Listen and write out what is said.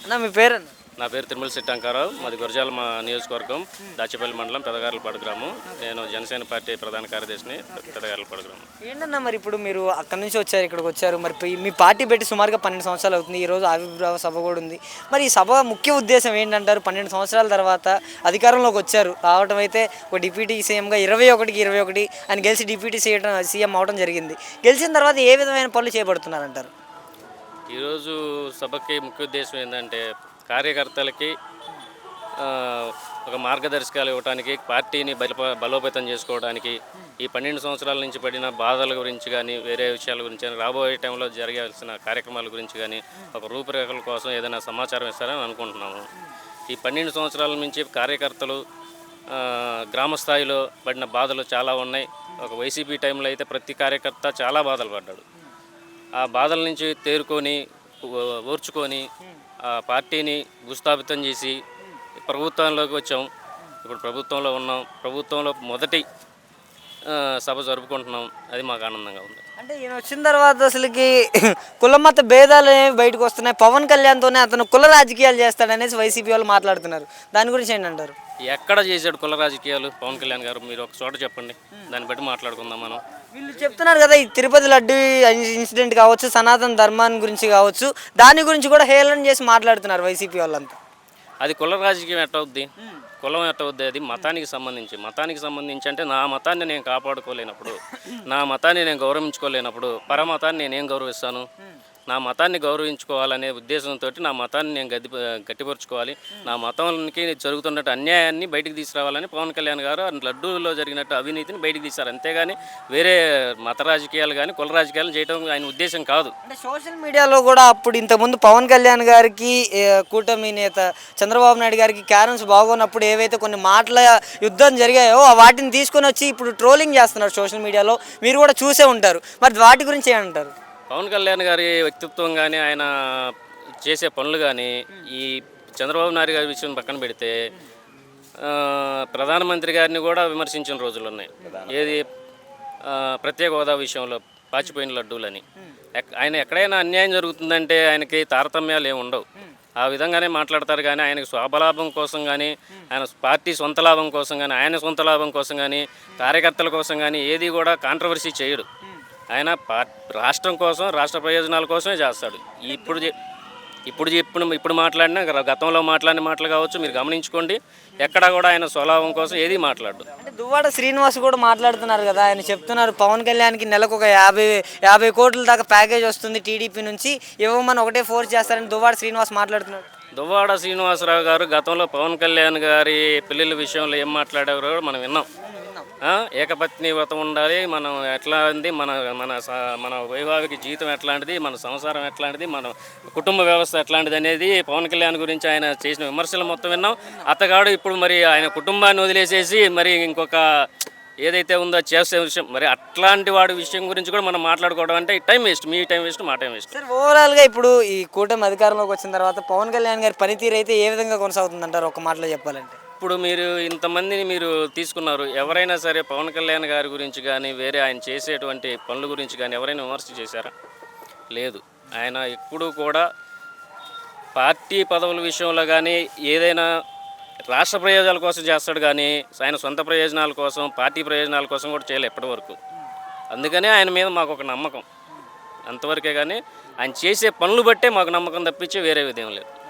అన్న మీ పేరన్న? నా పేరు తిరుమల శెట్టాంకారావు మాది గురజాల మా నియోజకవర్గం దాచేపల్లి మండలం పెదగార్లపాడు గ్రామం. నేను జనసేన పార్టీ ప్రధాన కార్యదర్శిని పెదగార్లపాడు గ్రామం. ఏంటన్నా మరి ఇప్పుడు మీరు అక్కడ నుంచి వచ్చారు ఇక్కడికి వచ్చారు? మరి మీ పార్టీ పెట్టి సుమారుగా పన్నెండు సంవత్సరాలు అవుతుంది. ఈ రోజు ఆవిర్భావ సభ కూడా ఉంది. మరి ఈ సభ ముఖ్య ఉద్దేశం ఏంటంటారు? పన్నెండు సంవత్సరాల తర్వాత అధికారంలోకి వచ్చారు. రావడం అయితే ఒక డిప్యూటీ సీఎంగా ఇరవై ఒకటికి ఇరవై ఒకటి ఆయన గెలిచి డిప్యూటీ సీఎం సీఎం అవడం జరిగింది. గెలిచిన తర్వాత ఏ విధమైన పనులు చేపడుతున్నారంటారు? ఈరోజు సభకి ముఖ్య ఉద్దేశం ఏంటంటే కార్యకర్తలకి ఒక మార్గదర్శకాలు ఇవ్వడానికి పార్టీని బలప బలోపేతం చేసుకోవడానికి ఈ పన్నెండు సంవత్సరాల నుంచి పడిన బాధల గురించి కానీ వేరే విషయాల గురించి కానీ రాబోయే టైంలో జరగాల్సిన కార్యక్రమాల గురించి కానీ ఒక రూపురేఖల కోసం ఏదైనా సమాచారం ఇస్తారని అనుకుంటున్నాము. ఈ పన్నెండు సంవత్సరాల నుంచి కార్యకర్తలు గ్రామస్థాయిలో గ్రామ స్థాయిలో పడిన బాధలు చాలా ఉన్నాయి. ఒక వైసీపీ టైంలో అయితే ప్రతి కార్యకర్త చాలా బాధలు పడ్డాడు. ఆ బాధల నుంచి తేరుకొని ఓర్చుకొని ఆ పార్టీని భూస్థాపితం చేసి ప్రభుత్వంలోకి వచ్చాం. ఇప్పుడు ప్రభుత్వంలో ఉన్నాం. ప్రభుత్వంలో మొదటి సభ జరుపుకుంటున్నాం. అది మాకు ఆనందంగా ఉంది. అంటే ఈయన వచ్చిన తర్వాత అసలుకి కులమత భేదాలు అనేవి బయటకు వస్తున్నాయి. పవన్ కళ్యాణ్తోనే అతను కుల రాజకీయాలు చేస్తాడనేసి వైసీపీ వాళ్ళు మాట్లాడుతున్నారు. దాని గురించి ఏంటంటారు ఎక్కడ చేశాడు కుల రాజకీయాలు పవన్ కళ్యాణ్ గారు? మీరు ఒక చోట చెప్పండి. దాన్ని బట్టి మాట్లాడుకుందాం మనం. వీళ్ళు చెప్తున్నారు కదా ఈ తిరుపతి లడ్డు ఇన్సిడెంట్ కావచ్చు సనాతన ధర్మాన్ని గురించి కావచ్చు దాని గురించి కూడా హేళన చేసి మాట్లాడుతున్నారు వైసీపీ వాళ్ళంతా. అది కుల రాజకీయం ఎట్ట అవుద్ది? కులం ఎట్ట అవుద్ది అది మతానికి సంబంధించి. మతానికి సంబంధించి అంటే నా మతాన్ని నేను కాపాడుకోలేనప్పుడు నా మతాన్ని నేను గౌరవించుకోలేనప్పుడు పరమతాన్ని నేనేం గౌరవిస్తాను? నా మతాన్ని గౌరవించుకోవాలనే ఉద్దేశంతో నా మతాన్ని నేను గది గట్టిపరుచుకోవాలి. నా మతానికి జరుగుతున్నట్టు అన్యాయాన్ని బయటికి తీసుకురావాలని పవన్ కళ్యాణ్ గారు లడ్డూలో జరిగినట్టు అవినీతిని బయటికి తీశారు. అంతేగాని వేరే మత రాజకీయాలు కానీ కుల రాజకీయాలు చేయడం ఆయన ఉద్దేశం కాదు. అంటే సోషల్ మీడియాలో కూడా అప్పుడు ఇంతకుముందు పవన్ కళ్యాణ్ గారికి కూటమి నేత చంద్రబాబు నాయుడు గారికి క్యారమ్స్ బాగున్నప్పుడు ఏవైతే కొన్ని మాటల యుద్ధం జరిగాయో ఆ వాటిని తీసుకొని వచ్చి ఇప్పుడు ట్రోలింగ్ చేస్తున్నారు సోషల్ మీడియాలో. మీరు కూడా చూసే ఉంటారు. మరి వాటి గురించి ఏమంటారు? పవన్ కళ్యాణ్ గారి వ్యక్తిత్వం కానీ ఆయన చేసే పనులు కానీ ఈ చంద్రబాబు నాయుడు గారి విషయం పక్కన పెడితే ప్రధానమంత్రి గారిని కూడా విమర్శించిన రోజులు ఉన్నాయి. ఏది ప్రత్యేక హోదా విషయంలో పాచిపోయిన లడ్డూలని. ఎక్- ఆయన ఎక్కడైనా అన్యాయం జరుగుతుందంటే ఆయనకి తారతమ్యాలు ఏమి ఉండవు. ఆ విధంగానే మాట్లాడతారు కానీ ఆయనకు స్వాభలాభం కోసం కానీ ఆయన పార్టీ సొంత లాభం కోసం కానీ ఆయన సొంత లాభం కోసం కానీ కార్యకర్తల కోసం కానీ ఏది కూడా కాంట్రవర్సీ చేయడు. ఆయన రాష్ట్రం కోసం రాష్ట్ర ప్రయోజనాల కోసమే చేస్తాడు. ఇప్పుడు ఇప్పుడు ఇప్పుడు ఇప్పుడు మాట్లాడిన గతంలో మాట్లాడిన మాటలు కావచ్చు మీరు గమనించుకోండి. ఎక్కడా కూడా ఆయన స్వలాభం కోసం ఏది మాట్లాడు అంటే దువ్వాడ శ్రీనివాస్ కూడా మాట్లాడుతున్నారు కదా ఆయన చెప్తున్నారు పవన్ కళ్యాణ్కి నెలకు ఒక యాభై యాభై కోట్ల దాకా ప్యాకేజ్ వస్తుంది టీడీపీ నుంచి ఇవ్వమని ఒకటే ఫోర్స్ చేస్తారని దువ్వాడ శ్రీనివాస్ మాట్లాడుతున్నాడు దువ్వాడ శ్రీనివాసరావు గారు గతంలో పవన్ కళ్యాణ్ గారి పెళ్ళిళ్ళ విషయంలో ఏం మాట్లాడారో కూడా మనం విన్నాం. ఏకపత్ని వ్రతం ఉండాలి మనం ఎట్లా ఉంది మన మన మన వైవాహిక జీవితం ఎట్లాంటిది మన సంసారం ఎట్లాంటిది మన కుటుంబ వ్యవస్థ ఎట్లాంటిది అనేది పవన్ కళ్యాణ్ గురించి ఆయన చేసిన విమర్శలు మొత్తం విన్నాం. అతగాడు ఇప్పుడు మరి ఆయన కుటుంబాన్ని వదిలేసేసి మరి ఇంకొక ఏదైతే ఉందో చేసే విషయం మరి అట్లాంటి వాడి విషయం గురించి కూడా మనం మాట్లాడుకోవడం అంటే టైం వేస్ట్ మీ టైం వేస్ట్ మా టైం వేస్ట్. సార్ ఓవరాల్గా ఇప్పుడు ఈ కూటమి అధికారంలోకి వచ్చిన తర్వాత పవన్ కళ్యాణ్ గారి పనితీరు అయితే ఏ విధంగా కొనసాగుతుందంటారు? ఒక మాటలో చెప్పాలంటే. ఇప్పుడు మీరు ఇంతమందిని మీరు తీసుకున్నారు. ఎవరైనా సరే పవన్ కళ్యాణ్ గారి గురించి కానీ వేరే ఆయన చేసేటువంటి పనుల గురించి కానీ ఎవరైనా విమర్శ చేశారా? లేదు. ఆయన ఎప్పుడూ కూడా పార్టీ పదవుల విషయంలో కానీ ఏదైనా రాష్ట్ర ప్రయోజనాల కోసం చేస్తాడు కానీ ఆయన సొంత ప్రయోజనాల కోసం పార్టీ ప్రయోజనాల కోసం కూడా చేయలేదు ఎప్పటివరకు అందుకనే ఆయన మీద మాకు ఒక నమ్మకం. అంతవరకే కానీ ఆయన చేసే పనులు బట్టే మాకు నమ్మకం తప్పించి వేరే విధం లేదు.